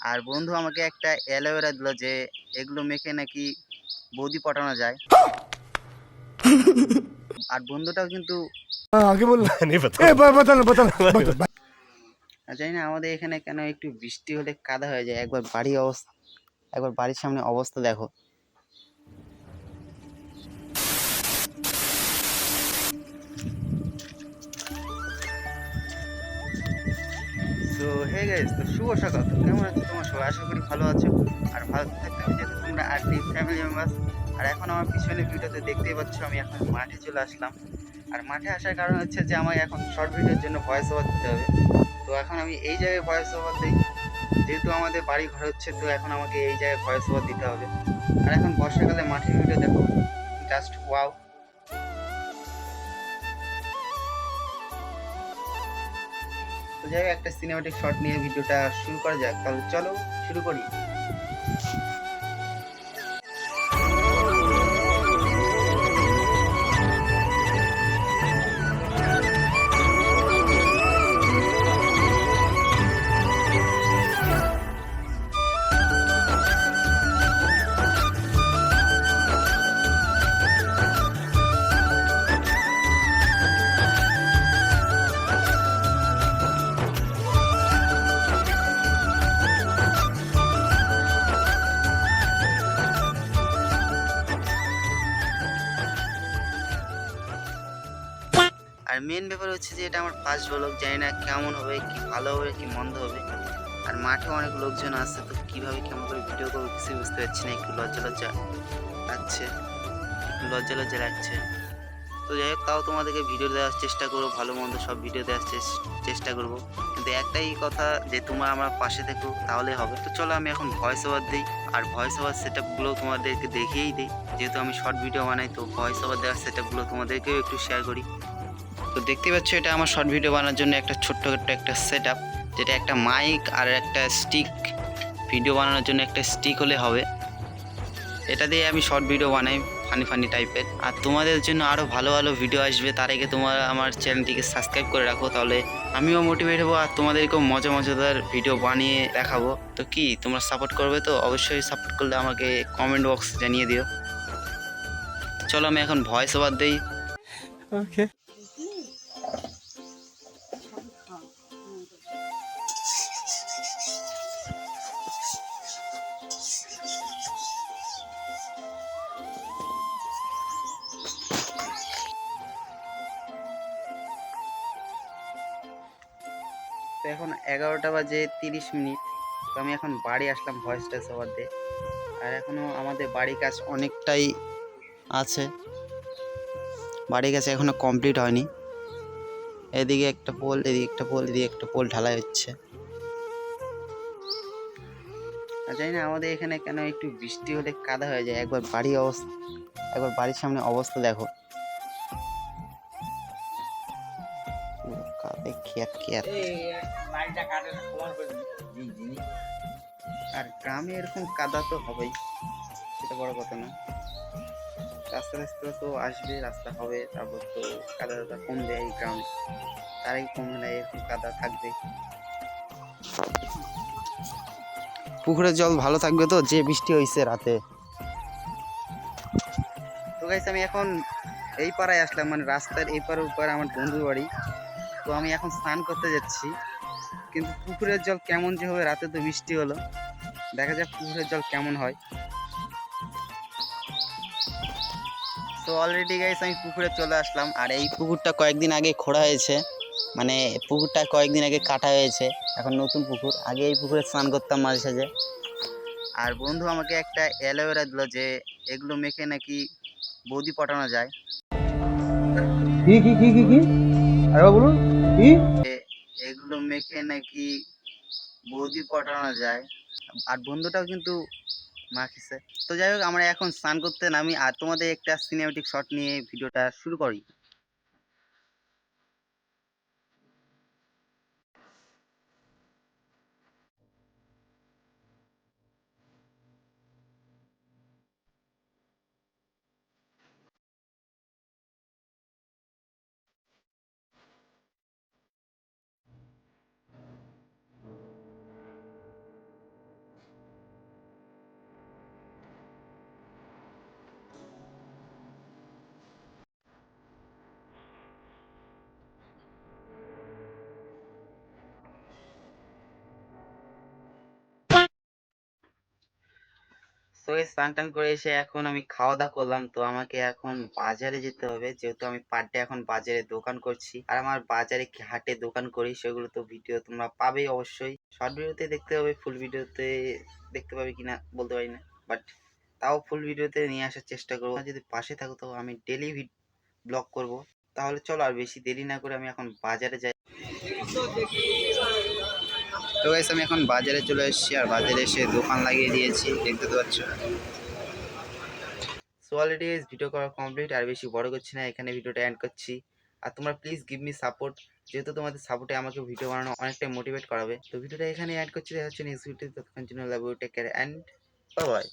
আর বন্ধু আমাকে একটা অ্যালোভেরা দিল যে এগুলো মেখে নাকি বৌদি পটানো যায়। আর বন্ধুটাও কিন্তু আগে জানি না আমাদের এখানে কেন একটু বৃষ্টি হলে কাদা হয়ে যায় একবার বাড়ি অবস্থা একবার বাড়ির সামনে অবস্থা দেখো। তো হে গাইস তো শুভ সকাল। কেমন আছো তোমার? সবাই আশা করি ভালো আছো আর ভালো থাকতে যেহেতু তোমরা আরটি ফ্যামিলি মেম্বার্স আর এখন আমার পিছনে ভিডিওতে দেখতেই পাচ্ছ আমি এখন মাঠে চলে আসলাম। আর মাঠে আসার কারণ হচ্ছে যে আমাকে এখন শর্ট ভিডিওর জন্য ভয়েস ওভার দিতে হবে। তো এখন আমি এই জায়গায় ভয়েস ওভার দিই। যেহেতু আমাদের বাড়ি ঘর হচ্ছে, তো এখন আমাকে এই জায়গায় ভয়েস ওভার দিতে হবে। আর এখন বর্ষাকালে মাঠের ভিডিও দেখো। জাস্ট ওয়াও তো যাই একটা সিনেমাটিক শট নিয়ে ভিডিওটা শুরু করা যাক। তাহলে চলো শুরু করি। আর মেন ব্যাপার হচ্ছে যে এটা আমার ফার্স্ট ব্লগ জানি না কেমন হবে, কি ভালো হবে, কি মন্দ হবে। আর মাঠে অনেক লোকজন আসছে, তো কীভাবে কেমন করে ভিডিও করব কিছু বুঝতে পারছি না, একটু লজ্জা লজ্জা লাগছে, একটু লজ্জা লজ্জা লাগছে। তো যাই হোক, তাও তোমাদেরকে ভিডিও দেওয়ার চেষ্টা করব, ভালো মন্দ সব ভিডিও দেওয়ার চেষ্টা করব। কিন্তু একটাই কথা যে তোমরা আমার পাশে থেকো, তাহলে হবে। তো চলো আমি এখন ভয়েস ওভার দিই, আর ভয়েস ওভার সেট আপগুলো তোমাদেরকে দেখিয়েই দিই। যেহেতু আমি শর্ট ভিডিও বানাই, তো ভয়েস ওভার দেওয়ার সেট আপগুলো তোমাদেরকেও একটু শেয়ার করি। তো দেখতে পাচ্ছ, এটা আমার শর্ট ভিডিও বানানোর জন্য একটা ছোট্ট একটা সেট আপ যেটা একটা মাইক আর একটা স্টিক ভিডিও বানানোর জন্য একটা স্টিক হলে হবে। এটা দিয়ে আমি শর্ট ভিডিও বানাই ফানি ফানি টাইপের আর তোমাদের জন্য আরও ভালো ভালো ভিডিও আসবে, তার আগে তোমরা আমার চ্যানেলটিকে সাবস্ক্রাইব করে রাখো, তাহলে আমিও মোটিভেট হব আর তোমাদেরকেও মজা মজাদার ভিডিও বানিয়ে দেখাবো। তো কি, তোমরা সাপোর্ট করবে তো? অবশ্যই সাপোর্ট করলে আমাকে কমেন্ট বক্স জানিয়ে দিও। চলো আমি এখন ভয়েস ওভার দিই। ओके এখন এগারোটা বাজে তিরিশ মিনিট। তো আমি এখন বাড়ি আসলাম ভয়েস ভয়েসটা সবার দিয়ে। আর এখনও আমাদের বাড়ির কাজ অনেকটাই আছে। বাড়ির কাছে এখনও কমপ্লিট হয়নি। এদিকে একটা পোল, এদিকে একটা পোল, এদিকে একটা পোল ঢালাই হচ্ছে। আর জানি না আমাদের এখানে কেন একটু বৃষ্টি হলে কাদা হয়ে যায়। একবার বাড়ি অবস্থা, একবার বাড়ির সামনে অবস্থা দেখো। পুরো কাদে খেয়াত খেয়াত আর গ্রামে এরকম কাদা তো হবেই সেটা বড় কথা না। রাস্তা রাস্তা তো আসবে রাস্তা হবে তারপর তো কাদা টাদা কমবে এই গ্রামে। তারাই কমবে না এরকম কাদা থাকবে। পুকুরের জল ভালো থাকবে তো যে বৃষ্টি হয়েছে রাতে। তো গাইস আমি এখন এই পাড়ায় আসলাম মানে রাস্তার এই পাড়ে উপরে আমার বন্ধুর বাড়ি। তো আমি এখন স্নান করতে যাচ্ছি। কিন্তু পুকুরের জল কেমন যে হবে, রাতে তো বৃষ্টি হলো। দেখা যাক পুকুরের জল কেমন হয়। তো অলরেডি গাইস আমি পুকুরে চলে আসলাম। আর এই পুকুরটা কয়েকদিন আগে খোঁড়া হয়েছে। মানে পুকুরটা কয়েকদিন আগে কাটা হয়েছে। এখন নতুন পুকুর। আগে এই পুকুরে স্নান করতাম মাঝে সাঝে। আর বন্ধু আমাকে একটা অ্যালোভেরা দিল যে, এগুলো মেখে নাকি বৌদি পটানো যায়। কি কি কি কি কি? আরে বলুন কি? এগুলো মেখে নাকি বৌদি পটানো যায়। আর বন্ধুটাও কিন্তু মাখিছে। তো যাই হোক, আমরা এখন স্নান করতে নামি আর তোমাদের একটা সিনেমেটিক শট নিয়ে ভিডিওটা শুরু করি। তো স্নান টান করে এসে এখন আমি খাওয়া দাওয়া করলাম। তো আমাকে এখন বাজারে যেতে হবে। যেহেতু আমি পার ডে এখন বাজারে দোকান করছি। আর আমার বাজারে হাটে দোকান করি সেগুলো তো ভিডিও তোমরা পাবেই অবশ্যই। শর্ট ভিডিওতে দেখতে হবে ফুল ভিডিওতে দেখতে পাবে কিনা বলতে পারি না। বাট তাও ফুল ভিডিওতে নিয়ে আসার চেষ্টা করব। যদি পাশে থাকো তো আমি ডেলি ব্লগ করব। তাহলে চলো আর বেশি দেরি না করে আমি এখন বাজারে যাই। তো গাইস আমি এখন বাজারে চলে এসেছি আর বাজারে এসে দোকান লাগিয়ে দিয়েছি, দেখতে তো পাচ্ছ। সো অলরেডি ভিডিও করা কমপ্লিট আর বেশি বড় করছি না, এখানে ভিডিওটা এন্ড করছি। আর তোমরা প্লিজ গিভ মি সাপোর্ট যেহেতু তোমাদের সাপোর্টে আমাকে ভিডিও বানানো অনেকটাই মোটিভেট করাবে। তো ভিডিওটা এখানে অ্যাড করছি, দেখা হচ্ছে নেক্সট ভিডিও ততক্ষণ জন্য love take care and bye